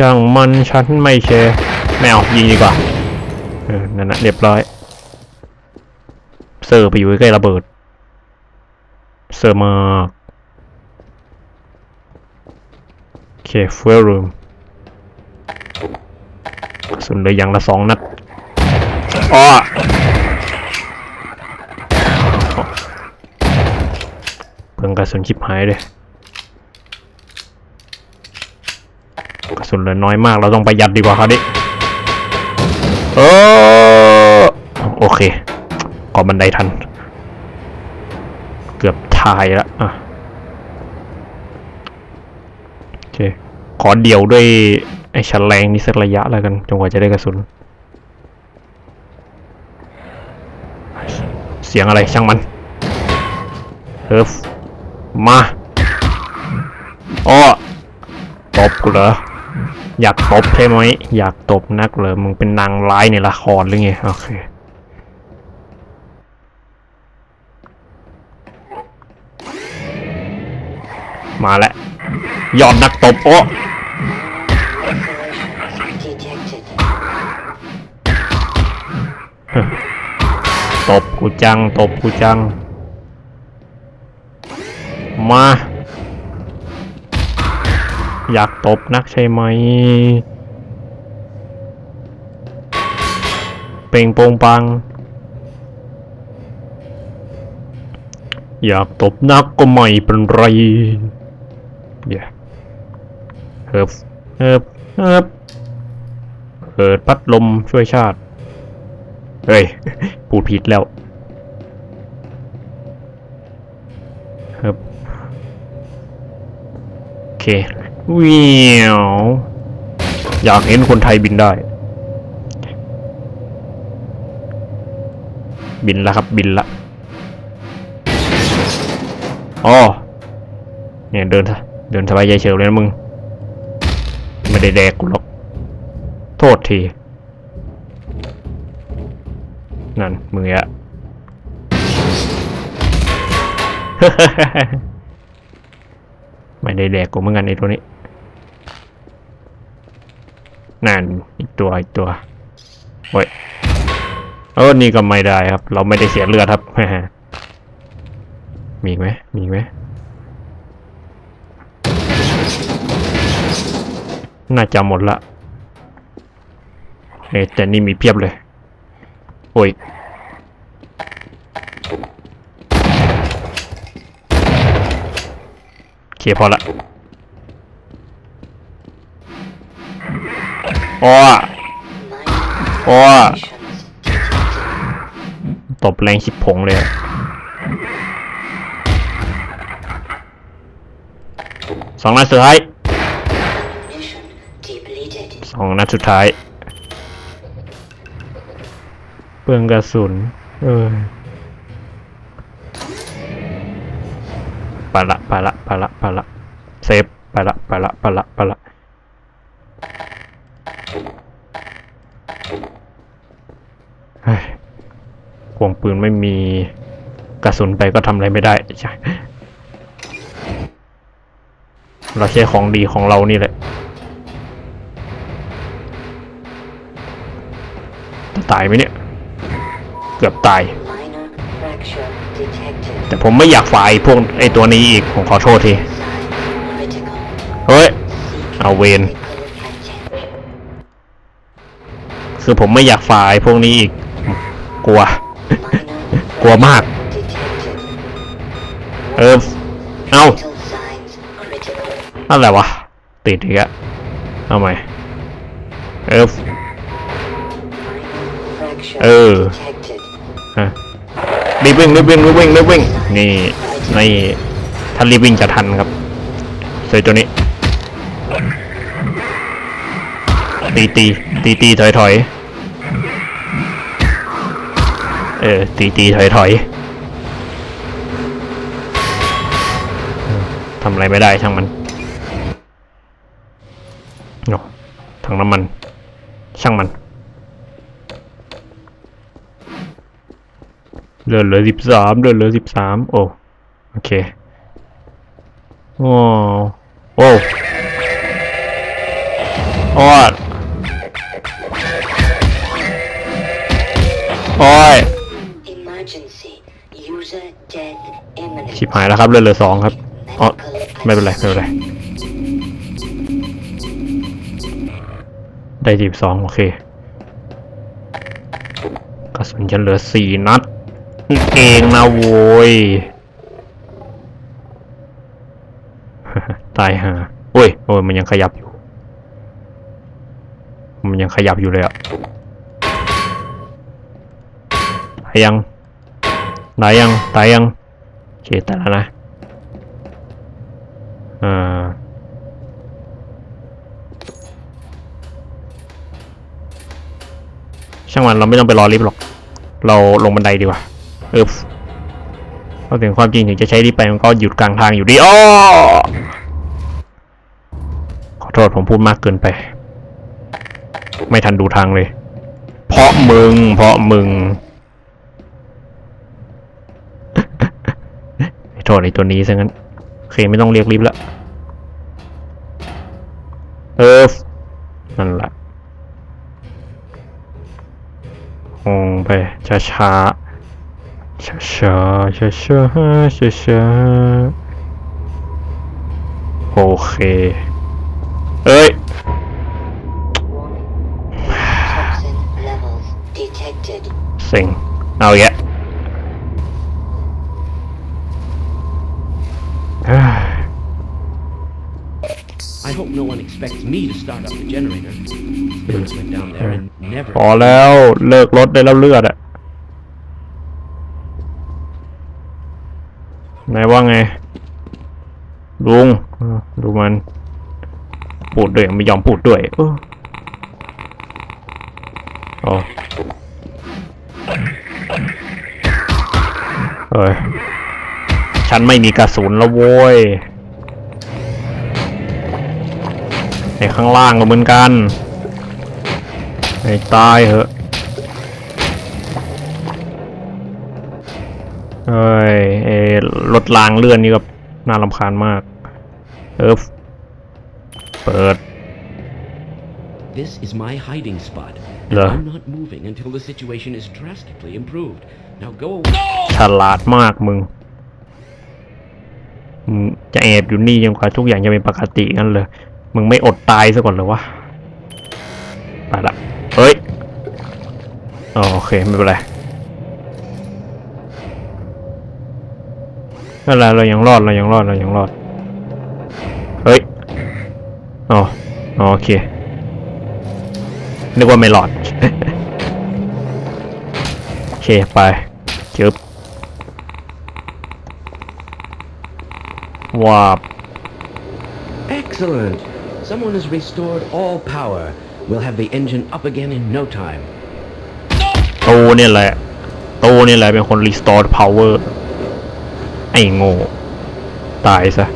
ช่างมันฉันไม่แคร์ไม่เอายิงดีกว่าเออนั่นนะเรียบร้อยเซอร์ไปอยู่ใกล้ระเบิดเซอร์มากโอเคเฟลรูมสุนเลยอย่างละสองนัดอ้อเพิ่งกระสุนชิบหายเลย กระสุนเหลือน้อยมาก เราต้องประหยัดดีกว่าครับดิเออโอเคก่อบันไดทัน เกือบทายล้วอะโอเคขอเดี่ยวด้วยไอ้ชันแรงนี่สักระยะแล้วกันจนกว่าจะได้กระสุน เสียงอะไรช่างมันเฮิฟมาอ้อตบกูเหรอ อยากตบใช่ไหมอยากตบนักเหรอมึงเป็นนางร้ายในละครหรือไงโอเคมาแล้วยอดนักตบโอ้ตบกูจัง ตบกูจัง มา อยากตบนักใช่ไหม เป่งโปงปัง อยากตบนักก็ไม่เป็นไรเดี๋ยวเฮิบเฮิบเฮิบเปิดพัดลมช่วยชาติ เฮ้ย พูดผิดแล้วครับโอเค วิวอยากเห็นคนไทยบินได้ บินละครับบินละอ๋อเนี่ยเดินซะเดินสบายใจเฉยเลยนะมึง ไม่ได้แดกกูหรอก โทษที นั่นมืออะไม่ได้แดกกูเหมือนกันไอตัวนี้ นั่นอีกตัวอีกตัวโอ้ยเออนี่ก็ไม่ได้ครับ เราไม่ได้เสียเลือดครับมีอีไหมมีไหมน่าจะหมดละเอ๊แต่นี่มีเพียบเลย โอ้ยโอเคพอละ อ้อ Minor Ủa. vibrations detected. ตบแรงชิบผงเลยสองนัดสุดท้ายสองนัดสุดท้าย เปลืองกระสุน เออไปละไปละไปละไปละเซฟไปละไปละไปละไปละเฮ้ย ควงปืนไม่มีกระสุนไปก็ทำอะไรไม่ได้ใช่เราใช้ของดีของเรานี่แหละ ตายไหมเนี่ย เกือบตาย แต่ผมไม่อยากฝ่ายพวกไอตัวนี้อีก ผมขอโทษที เฮ้ย เอาเวนคือผมไม่อยากฝ่ายพวกนี้อีก กลัว กลัวมาก เออ เอาอะไรวะ ติดอีกอะเอาใหม่เออ Minor fracture Ừ. detected. ฮะรีบวิ่งรีบวิ่งรีบวิ่งรีบวิ่ง นี่ นี่ถ้ารีบวิ่งจะทันครับเสยตัวนี้ ตีตีตีตีถอยถอย เออ ตีตีถอยถอยทำอะไรไม่ได้ช่างมันโอ้ถังน้ำมัน ช่างมันเดือนเหลือสิบสามเดือนเหลือสิบสามโอ้โอเคโอ้โอ้โอ้ยโอ้ย ชิบหายแล้วครับเลือดเหลือสองครับอ๋อไม่เป็นไรไม่เป็นไรได้สิบสองโอเคกระสุนจะเหลือสี่นัดเองนะโว้ยตายห่าโอ้ยโอ้ยมันยังขยับอยู่ มันยังขยับอยู่เลยอะตายยังตายยังตายยัง เคแต่แล้วนะอ่าช่างมันเราไม่ต้องไปรอลิฟต์หรอก เราลงบันไดดีกว่าเออพราะถึงความจริงถึงจะใช้ลิฟต์ไปมันก็หยุดกลางทางอยู่ดีอ้อขอโทษผมพูดมากเกินไป ไม่ทันดูทางเลย เพราะมึง เพราะมึง ไอ้โทษไอ้ตัวนี้ซะงั้น โอเคไม่ต้องเรียกลิฟต์แล้วเออ นั่นแหละลงไปช้าช้าช้าช้าช้าช้าช้าช้าโอเค เอ้ย Toxin levels detected. เซ็งเอาอีกแยะเฮ้ย I hope no one expects me to start up the generator. Spirits went down there and never. พอแล้วเลิกรถได้แล้วเลือดอะไหนว่าไง ลุงดูมันพูดด้วยไม่ยอมพูดด้วยเอออ๋อเฮ้ยฉันไม่มีกระสุนแล้วโว้ย ในข้างล่างก็เหมือนกันไอ้ตายเหอะเอ้ยไอ้รถรางเลื่อนนี่ก็น่ารำคาญมาก เออเปิด This is my hiding spot. Yeah. I'm not moving until the situation is drastically improved. Now go away. ฉลาดมากมึงมึงจะแอบอยู่นี่จนกว่าทุกอย่างจะเป็นปกติงั้นเลย มึงไม่อดตายซะก่อนเหรอวะไปละเฮ้ยอ๋อโอเค ไม่เป็นไรไม่เป็นไรเรายังรอดเรายังรอดเรายังรอด เฮ้ยอ๋ออ๋อโอเค นึกว่าไม่รอด โอเค ไปจึบวาบ Excellent. Someone has restored all power. We'll have the engine up again in no time. โตเนี่ยแหละ โตเนี่ยแหละเป็นคน restore power ไอ้โง่ตายซะ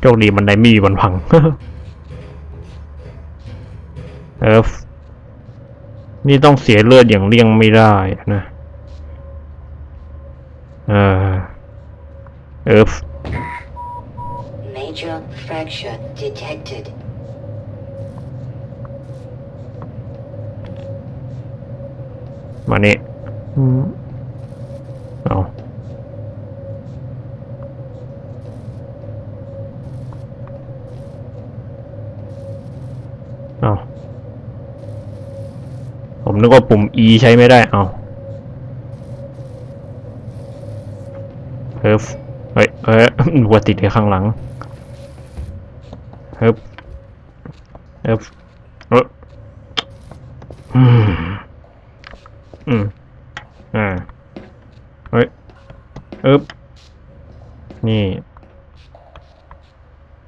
โชคดีมันได้มีวันพัง เอฟนี่ต้องเสียเลือดอย่างเลี่ยงไม่ได้นะ เออเอฟ Major fracture detected. มานี่อืมเอาเอาผมนึกว่าปุ่ม E ใช้ไม่ได้ เอา ฮ้ยเฮ้ยเฮ้ยวัวติดในข้างหลังเฮ้ยเฮ้ยเฮ้ยอืมอืมอ่าเฮ้ยอึ๊บนี่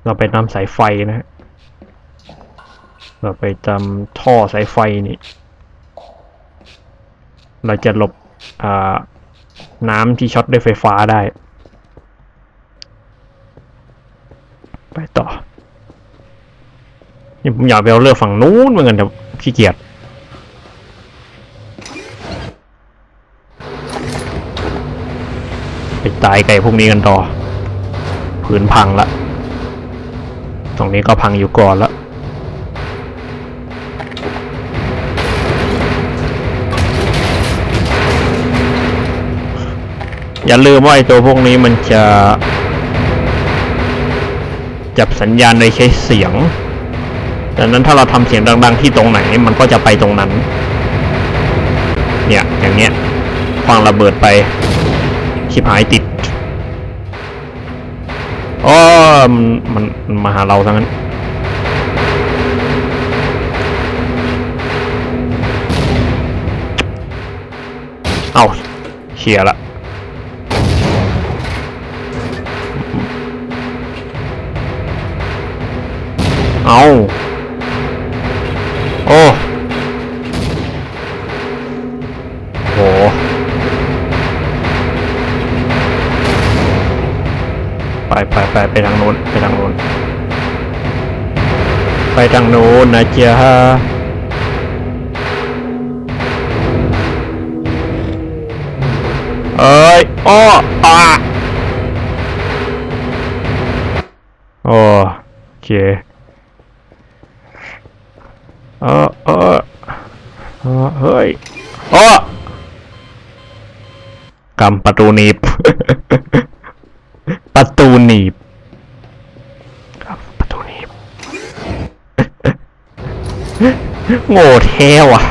เราไปนำสายไฟนะฮะเราไปจำท่อสายไฟนี่ เราจะหลบอ่าน้ำที่ช็อตด้วยไฟฟ้าได้ ไปต่อนี่ผมอยากไปเอาเรือฝั่งนู้นเหมือนกันแต่ขี้เกียจไปตายไก่พวกนี้กันต่อพื้นพังละ ตรงนี้ก็พังอยู่ก่อนละอย่าลืมว่าไอ้ตัวพวกนี้มันจะ จับสัญญาณโดยใช้เสียงดังนั้นถ้าเราทำเสียงดัง ๆ ที่ตรงไหนมันก็จะไปตรงนั้น เนี่ยอย่างเนี้ยควางระเบิดไปชิบหายติดอ๋อมันมันมาหาเราทั้งนั้นเอาเชียร์ละ เอาโอ้โหไปไปไปไปทางโน้นไปทางโน้นไปทางโน้นนะเจ๊ะเอ้ยอ้ออะโอเค เออเออเออเฮ้ยโอ้ กำประตูหนีบ ประตูหนีบกำประตูหนีบ โง่แท้ว่ะ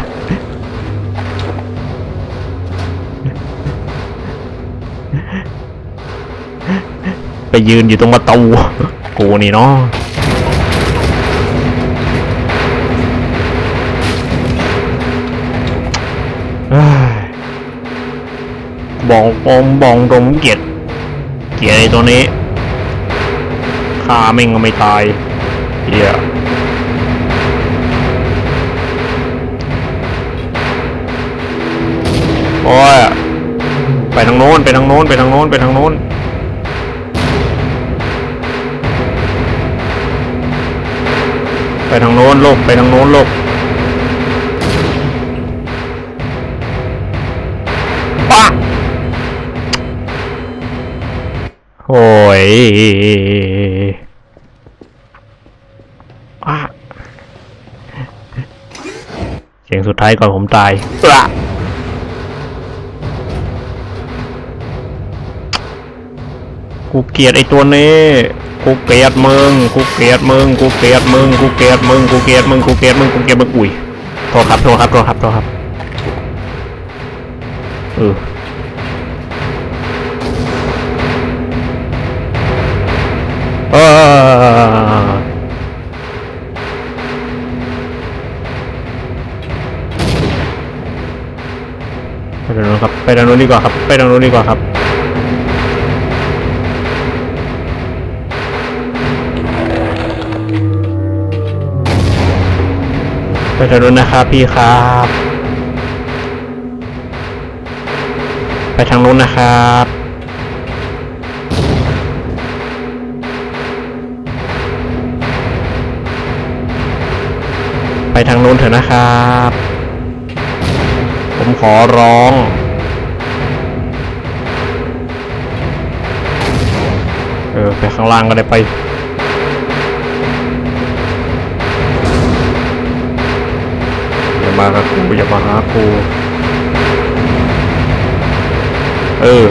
ไปยืนอยู่ตรงประตูกูนี่เนาะเอ้ย บองปองบองตรงเกียดเกียดไอ้ตัวนี้ฆ่าแม่งก็ไม่ตายเฮียโอ้ยไปทางโน้นไปทางโน้นไปทางโน้นไปทางโน้นไปทางโน้นลกไปทางโน้นลก โอ้ยอะเสียงสุดท้ายก่อนผมตายอะกูเกลียดไอ้ตัวนี้กูเกลียดมึงกูเกลียดมึงกูเกลียดมึงกูเกลียดมึงกูเกลียดมึงกูเกลียดมึงกูเกลียดมึงอุ้ยโทษครับโทษครับโทษครับโทษครับเออเอ ทางโน้นครับ ไปทางโน้นดีกว่าครับ ไปทางโน้นดีกว่าครับ ไปทางโน้นนะครับพี่ครับ ไปทางโน้นนะครับไปทางโน้นเถอะนะครับ ขอร้อง เออ ไปข้างล่างก็ได้ไป อย่ามากับกูอย่ามาหากูเออ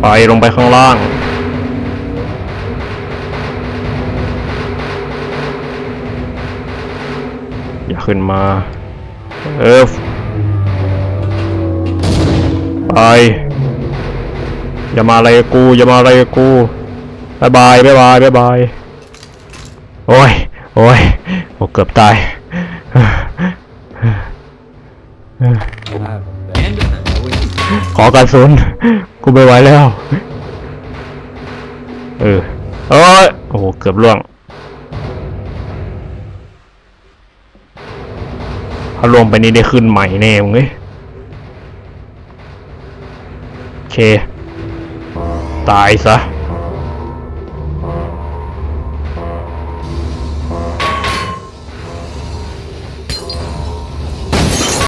ไปลงไปข้างล่าง อย่า ขึ้นมา เออไป อย่ามาอะไรกู อย่ามาอะไรกูบายบายบายบายบายบายโอ้ย โอ้ยโอ้เกือบตายขอกระสุนกูไม่ไหวแล้ว เออโอ้ยโอ้เกือบล่วง ถ้ารวมไปนี่ได้ขึ้นใหม่แน่มึงเอ้ยโอเค ตายซะ